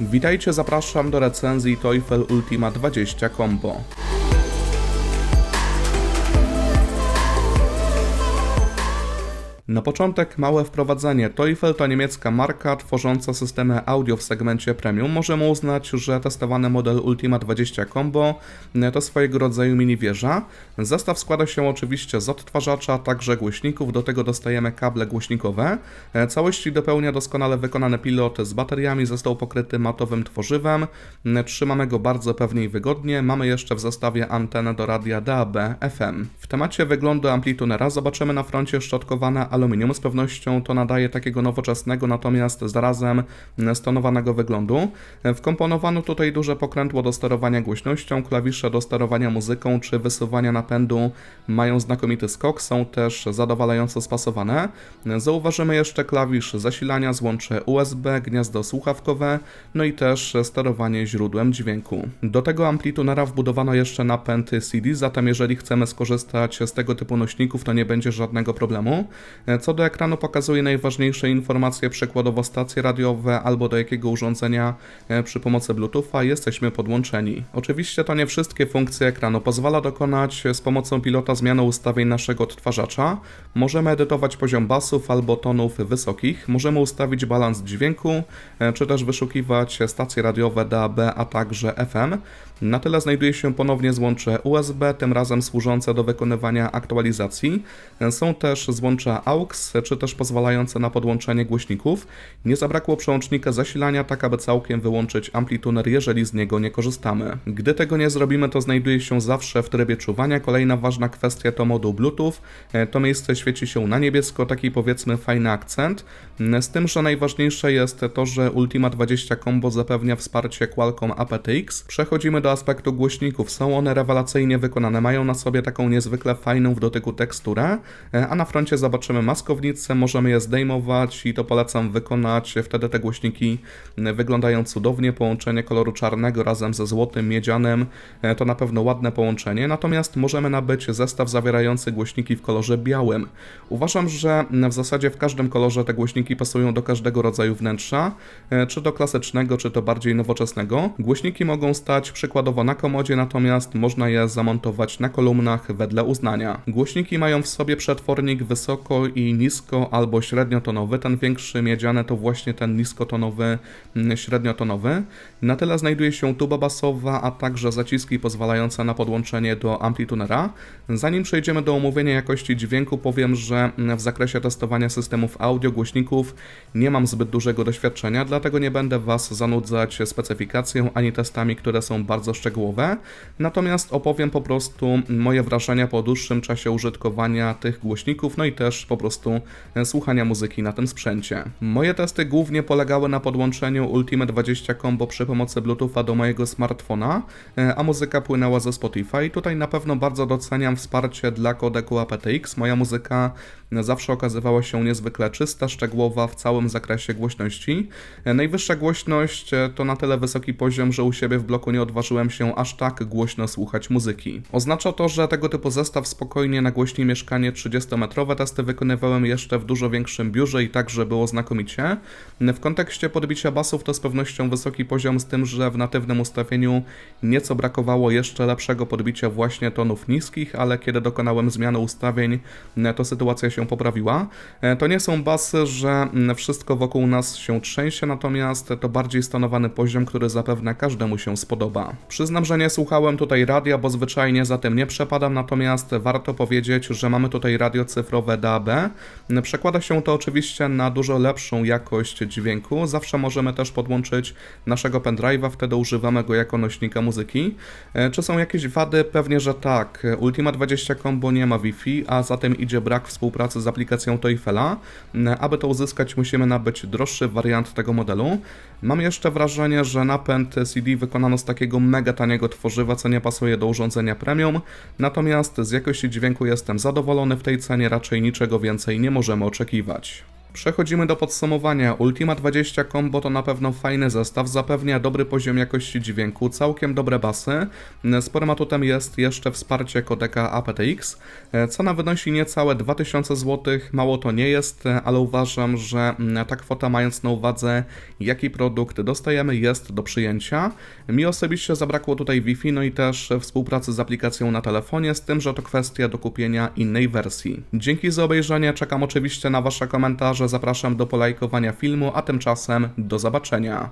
Witajcie, zapraszam do recenzji Teufel Ultima 20 Combo. Na początek małe wprowadzenie. Teufel to niemiecka marka tworząca systemy audio w segmencie premium. Możemy uznać, że testowany model Ultima 20 Combo to swojego rodzaju mini wieża. Zestaw składa się oczywiście z odtwarzacza, także głośników. Do tego dostajemy kable głośnikowe. Całości dopełnia doskonale wykonany pilot z bateriami. Został pokryty matowym tworzywem. Trzymamy go bardzo pewnie i wygodnie. Mamy jeszcze w zestawie antenę do radia DAB FM. W temacie wyglądu amplitunera zobaczymy na froncie szczotkowane aluminium. Z pewnością to nadaje takiego nowoczesnego, natomiast zarazem stonowanego wyglądu. Wkomponowano tutaj duże pokrętło do sterowania głośnością, klawisze do sterowania muzyką czy wysuwania napędu mają znakomity skok, są też zadowalająco spasowane. Zauważymy jeszcze klawisz zasilania, złącze USB, gniazdo słuchawkowe, no i też sterowanie źródłem dźwięku. Do tego amplitunera wbudowano jeszcze napęd CD, zatem jeżeli chcemy skorzystać z tego typu nośników, to nie będzie żadnego problemu. Co do ekranu pokazuje najważniejsze informacje, przykładowo stacje radiowe albo do jakiego urządzenia e, przy pomocy Bluetootha jesteśmy podłączeni. Oczywiście to nie wszystkie funkcje ekranu. Pozwala dokonać z pomocą pilota zmiany ustawień naszego odtwarzacza. Możemy edytować poziom basów albo tonów wysokich. Możemy ustawić balans dźwięku, e, czy też wyszukiwać stacje radiowe DAB, a także FM. Na tyle znajduje się ponownie złącze USB, tym razem służące do wykonywania aktualizacji. Są też złącza AUX, czy też pozwalające na podłączenie głośników. Nie zabrakło przełącznika zasilania, tak aby całkiem wyłączyć amplituner, jeżeli z niego nie korzystamy. Gdy tego nie zrobimy, to znajduje się zawsze w trybie czuwania. Kolejna ważna kwestia to moduł Bluetooth. To miejsce świeci się na niebiesko, taki powiedzmy fajny akcent. Z tym, że najważniejsze jest to, że Ultima 20 Combo zapewnia wsparcie Qualcomm aptX. Przechodzimy do aspektu głośników. Są one rewelacyjnie wykonane, mają na sobie taką niezwykle fajną w dotyku teksturę, a na froncie zobaczymy maskownicę, możemy je zdejmować i to polecam wykonać. Wtedy te głośniki wyglądają cudownie. Połączenie koloru czarnego razem ze złotym, miedzianym to na pewno ładne połączenie. Natomiast możemy nabyć zestaw zawierający głośniki w kolorze białym. Uważam, że w zasadzie w każdym kolorze te głośniki pasują do każdego rodzaju wnętrza, czy to klasycznego, czy to bardziej nowoczesnego. Głośniki mogą stać przykładowo na komodzie, natomiast można je zamontować na kolumnach wedle uznania. Głośniki mają w sobie przetwornik wysoko i nisko albo średniotonowy. Ten większy miedziany to właśnie ten niskotonowy, średniotonowy. Na tyle znajduje się tuba basowa, a także zaciski pozwalające na podłączenie do amplitunera. Zanim przejdziemy do omówienia jakości dźwięku, powiem, że w zakresie testowania systemów audio głośników nie mam zbyt dużego doświadczenia, dlatego nie będę Was zanudzać specyfikacją ani testami, które są bardzo szczegółowe. Natomiast opowiem po prostu moje wrażenia po dłuższym czasie użytkowania tych głośników, no i też po prostu słuchania muzyki na tym sprzęcie. Moje testy głównie polegały na podłączeniu Ultimate 20 Combo przy pomocy Bluetootha do mojego smartfona, a muzyka płynęła ze Spotify. Tutaj na pewno bardzo doceniam wsparcie dla kodeku aptX. Moja muzyka zawsze okazywała się niezwykle czysta, szczegółowa w całym zakresie głośności. Najwyższa głośność to na tyle wysoki poziom, że u siebie w bloku nie odważyłem się aż tak głośno słuchać muzyki. Oznacza to, że tego typu zestaw spokojnie nagłośni mieszkanie 30-metrowe. Testy wykonywałem jeszcze w dużo większym biurze i także było znakomicie. W kontekście podbicia basów to z pewnością wysoki poziom, z tym, że w natywnym ustawieniu nieco brakowało jeszcze lepszego podbicia właśnie tonów niskich, ale kiedy dokonałem zmiany ustawień, to sytuacja się poprawiła. To nie są basy, że wszystko wokół nas się trzęsie, natomiast to bardziej stanowany poziom, który zapewne każdemu się spodoba. Przyznam, że nie słuchałem tutaj radia, bo zwyczajnie za tym nie przepadam, natomiast warto powiedzieć, że mamy tutaj radio cyfrowe DAB. Przekłada się to oczywiście na dużo lepszą jakość dźwięku. Zawsze możemy też podłączyć naszego pendrive'a, wtedy używamy go jako nośnika muzyki. Czy są jakieś wady? Pewnie, że tak. Ultima 20 Combo nie ma Wi-Fi, a zatem idzie brak współpracy z aplikacją Teufela. Aby to uzyskać, musimy nabyć droższy wariant tego modelu. Mam jeszcze wrażenie, że napęd CD wykonano z takiego mega taniego tworzywa, co nie pasuje do urządzenia premium, natomiast z jakości dźwięku jestem zadowolony w tej cenie, raczej niczego więcej nie możemy oczekiwać. Przechodzimy do podsumowania. Ultima 20 Combo to na pewno fajny zestaw, zapewnia dobry poziom jakości dźwięku, całkiem dobre basy. Sporym atutem jest jeszcze wsparcie kodeka aptX. Cena wynosi niecałe 2000 zł, mało to nie jest, ale uważam, że ta kwota mając na uwadze jaki produkt dostajemy jest do przyjęcia. Mi osobiście zabrakło tutaj Wi-Fi, no i też współpracy z aplikacją na telefonie, z tym, że to kwestia do kupienia innej wersji. Dzięki za obejrzenie, czekam oczywiście na Wasze komentarze, zapraszam do polajkowania filmu, a tymczasem do zobaczenia.